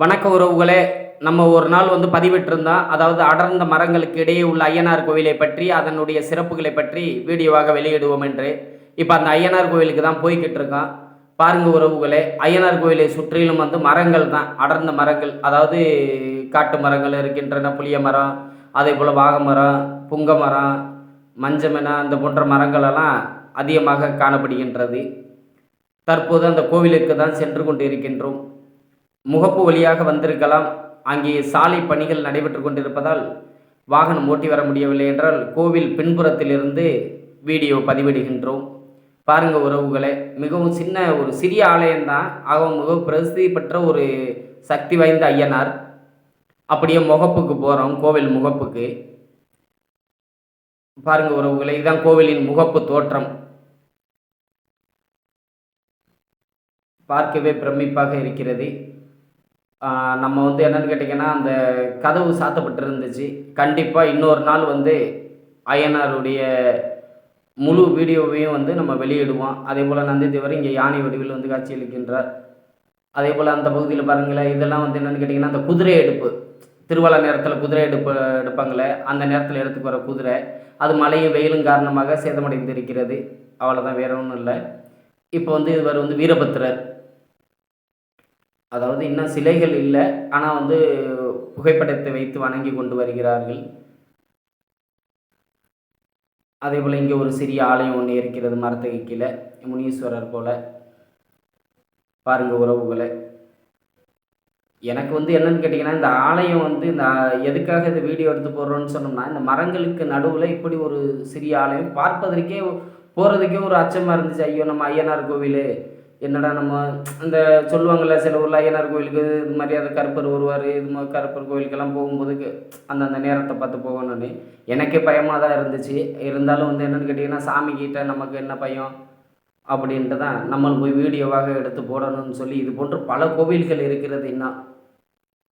வணக்க உறவுகளே நம்ம ஒரு நாள் வந்து பதிவிட்டிருந்தோம் அதாவது அடர்ந்த மரங்களுக்கு இடையே உள்ள ஐயனார் கோவிலை பற்றி அதனுடைய சிறப்புகளை பற்றி வீடியோவாக வெளியிடுவோம் என்று. இப்போ அந்த ஐயனார் கோவிலுக்கு தான் போய்கிட்டு இருக்கோம். பாருங்க உறவுகளே ஐயனார் கோவிலை சுற்றிலும் வந்து மரங்கள் தான் அடர்ந்த மரங்கள் அதாவது காட்டு மரங்கள் இருக்கின்றன புளிய மரம் அதே போல் வாகை மரம் புங்க மரம் மஞ்சமென அந்த போன்ற மரங்களெல்லாம் அதிகமாக காணப்படுகின்றது. தற்போது அந்த கோவிலுக்கு தான் சென்று கொண்டு இருக்கின்றோம் முகப்பு வழியாக வந்திருக்கலாம். அங்கே சாலை பணிகள் நடைபெற்று கொண்டிருப்பதால் வாகனம் ஓட்டி வர முடியவில்லை என்றால் கோவில் பின்புறத்திலிருந்து வீடியோ பதிவிடுகின்றோம். பாருங்க உறவுகளே மிகவும் சின்ன ஒரு சிறிய ஆலயம்தான். ஆக மிகவும் பிரசித்தி பெற்ற ஒரு சக்தி வாய்ந்த ஐயனார். அப்படியே முகப்புக்கு போகிறோம் கோவில் முகப்புக்கு. பாருங்க உறவுகளை இதுதான் கோவிலின் முகப்பு தோற்றம். பார்க்கவே பிரமிப்பாக இருக்கிறது. நம்ம வந்து என்னன்னு கேட்டிங்கன்னா அந்த கதவு சாத்தப்பட்டிருந்துச்சு. கண்டிப்பாக இன்னொரு நாள் வந்து அய்யனாருடைய முழு வீடியோவையும் வந்து நம்ம வெளியிடுவோம். அதே போல் நந்தி தேவர் இங்கே யானை வடிவில் வந்து காட்சியளிக்கின்றார் அதே போல் அந்த பகுதியில் பாருங்களேன் இதெல்லாம் வந்து என்னென்னு கேட்டிங்கன்னா அந்த குதிரை எடுப்பு. திருவிழா நேரத்தில் குதிரை எடுப்பு எடுப்பாங்களே அந்த நேரத்தில் எடுத்துக்கு வர குதிரை. அது மழையும் வெயிலும் காரணமாக சேதமடைந்து இருக்கிறது அவ்வளோதான் வேற ஒன்றும் இல்லை. இப்போ வந்து இவர் வந்து வீரபத்திரர் அதாவது இன்னும் சிலைகள் இல்லை. ஆனால் வந்து புகைப்படத்தை வைத்து வணங்கி கொண்டு வருகிறார்கள். அதே போல் இங்கே ஒரு சிறிய ஆலயம் ஒன்று இருக்கிறது மரத்துக்கு கீழே முனீஸ்வரர் போல. பாருங்க உறவுகளை. எனக்கு வந்து என்னன்னு கேட்டிங்கன்னா இந்த ஆலயம் வந்து இந்த எதுக்காக இந்த வீடியோ எடுத்து போடுறோன்னு சொன்னோம்னா இந்த மரங்களுக்கு நடுவில் இப்படி ஒரு சிறிய ஆலயம். பார்ப்பதற்கே போகிறதுக்கே ஒரு அச்சமாக இருந்துச்சு. ஐயோ நம்ம ஐயனார் கோவில். என்னடா நம்ம இந்த சொல்லுவாங்கள்ல சில ஊரில் ஐயனார் கோவிலுக்கு இது மாதிரி அது கருப்பர் வருவார் இது மாதிரி கருப்பர் கோவிலுக்கெல்லாம் போகும்போது அந்தந்த நேரத்தை பார்த்து போகணும்னு எனக்கே பயமாக தான் இருந்துச்சு. இருந்தாலும் வந்து என்னென்னு கேட்டிங்கன்னா சாமி நமக்கு என்ன பயம்? அப்படின்ட்டு தான் நம்ம போய் வீடியோவாக எடுத்து போடணும்னு சொல்லி இது போன்று பல கோவில்கள் இருக்கிறது இன்னும்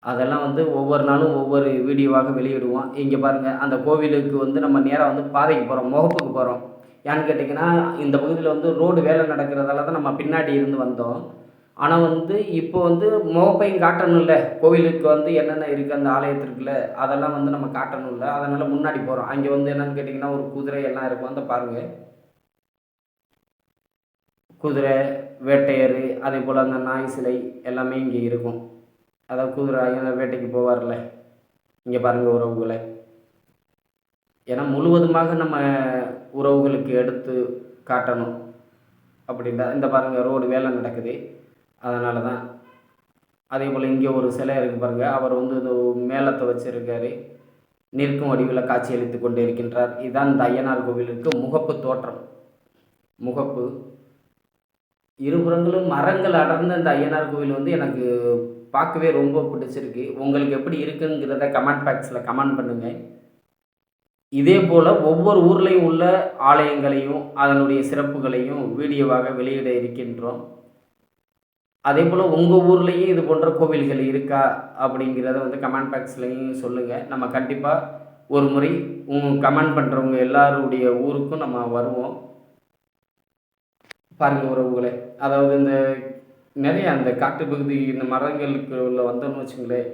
அதெல்லாம் வந்து ஒவ்வொரு நாளும் ஒவ்வொரு வீடியோவாக வெளியிடுவோம். இங்கே பாருங்கள் அந்த கோவிலுக்கு வந்து நம்ம நேராக வந்து பாதைக்கு போகிறோம் முகப்புக்கு போகிறோம் ஏன்னு கேட்டிங்கன்னா இந்த பகுதியில் வந்து ரோடு வேலை நடக்கிறதால தான் நம்ம பின்னாடி இருந்து வந்தோம். ஆனால் வந்து இப்போ வந்து முகப்பையும் காட்டணும்ல. கோவிலுக்கு வந்து என்னென்ன இருக்குது அந்த ஆலயத்திற்குள்ள அதெல்லாம் வந்து நம்ம காட்டணும்ல. அதனால் முன்னாடி போகிறோம் அங்கே வந்து என்னென்னு கேட்டிங்கன்னா ஒரு குதிரை எல்லாம் இருக்கும். அந்த பாருங்கள் குதிரை வேட்டையர் அதே போல் அந்த நாய் சிலை எல்லாமே இங்கே இருக்கும். அதாவது குதிரை வேட்டைக்கு போவார்ல இங்கே பாருங்கள் உறவுகளை. ஏன்னா முழுவதுமாக நம்ம உறவுகளுக்கு எடுத்து காட்டணும் அப்படின்னா இந்த பாருங்கள் ரோடு வேலை நடக்குது. அதனால தான் அதே போல் இங்கே ஒரு சிலை இருக்குது பாருங்கள் அவர் வந்து இது மேளத்தை வச்சுருக்காரு. நிற்கும் வடிவில் காட்சியளித்து கொண்டு இருக்கின்றார் இதுதான் இந்த ஐயனார் கோவிலுக்கு முகப்பு தோற்றம். முகப்பு. இருபுறங்களும் மரங்கள் அடர்ந்த இந்த ஐயனார் கோவில் வந்து எனக்கு பார்க்கவே ரொம்ப பிடிச்சிருக்கு. உங்களுக்கு எப்படி இருக்குங்கிறத கமெண்ட் பாக்ஸில் கமெண்ட் பண்ணுங்கள் இதே போல் ஒவ்வொரு ஊர்லேயும் உள்ள ஆலயங்களையும் அதனுடைய சிறப்புகளையும் வீடியோவாக வெளியிட இருக்கின்றோம். அதே போல் உங்கள் ஊர்லேயும் இது போன்ற கோவில்கள் இருக்கா அப்படிங்கிறத வந்து கமெண்ட் பாக்ஸ்லையும் சொல்லுங்கள் நம்ம கண்டிப்பாக ஒரு முறை உங்க கமெண்ட் பண்ணுறவங்க எல்லாருடைய ஊருக்கும் நம்ம வருவோம். பாருங்கள் உறவுகளை அதாவது இந்த நிறைய அந்த காட்டுப்பகுதி இந்த மரங்களுக்கு உள்ள வந்தோம்னு வச்சுங்களேன்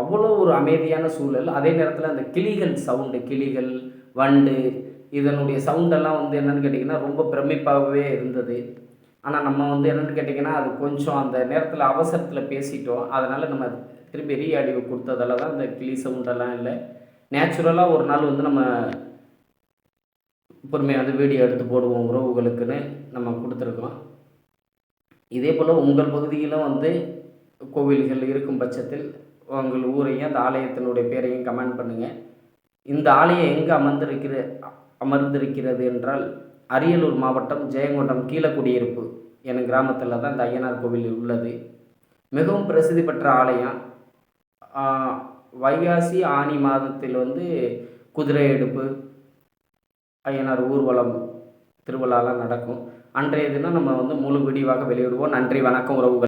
அவ்வளோ ஒரு அமைதியான சூழல். அதே நேரத்தில் அந்த கிளிகள் சவுண்டு கிளிகள் வண்டு இதனுடைய சவுண்டெல்லாம் வந்து என்னென்னு கேட்டிங்கன்னா ரொம்ப பிரமிப்பாகவே இருந்தது. ஆனால் நம்ம வந்து என்னென்னு கேட்டிங்கன்னா அது கொஞ்சம் அந்த நேரத்தில் அவசரத்தில் பேசிட்டோம். அதனால் நம்ம திருப்பி ரீ ஆடியோ கொடுத்ததால தான் அந்த கிளி சவுண்டெல்லாம் இல்லை. நேச்சுரலாக ஒரு நாள் வந்து நம்ம பொறுமையாக வந்து வீடியோ எடுத்து போடுவோம் உறவுகளுக்குன்னு நம்ம கொடுத்துருக்கோம். இதே போல் உங்கள் பகுதியிலும் வந்து கோவில்கள் இருக்கும் பட்சத்தில் உங்கள் ஊரையும் அந்த ஆலயத்தினுடைய பேரையும் கமெண்ட் பண்ணுங்கள் இந்த ஆலயம் எங்கே அமர்ந்திருக்கிற அமர்ந்திருக்கிறது என்றால் அரியலூர் மாவட்டம் ஜெயங்கொண்டம் கீழக்குடியிருப்பு என கிராமத்தில் தான் இந்த ஐயனார் கோவில் உள்ளது. மிகவும் பிரசித்தி பெற்ற ஆலயம். வைகாசி ஆனி மாதத்தில் வந்து குதிரை எடுப்பு ஐயனார் ஊர்வலம் திருவிழாலாம் நடக்கும். அன்றைய தினம் நம்ம வந்து முழு விடிவாக வெளியிடுவோம். நன்றி வணக்கம் உறவுகள்.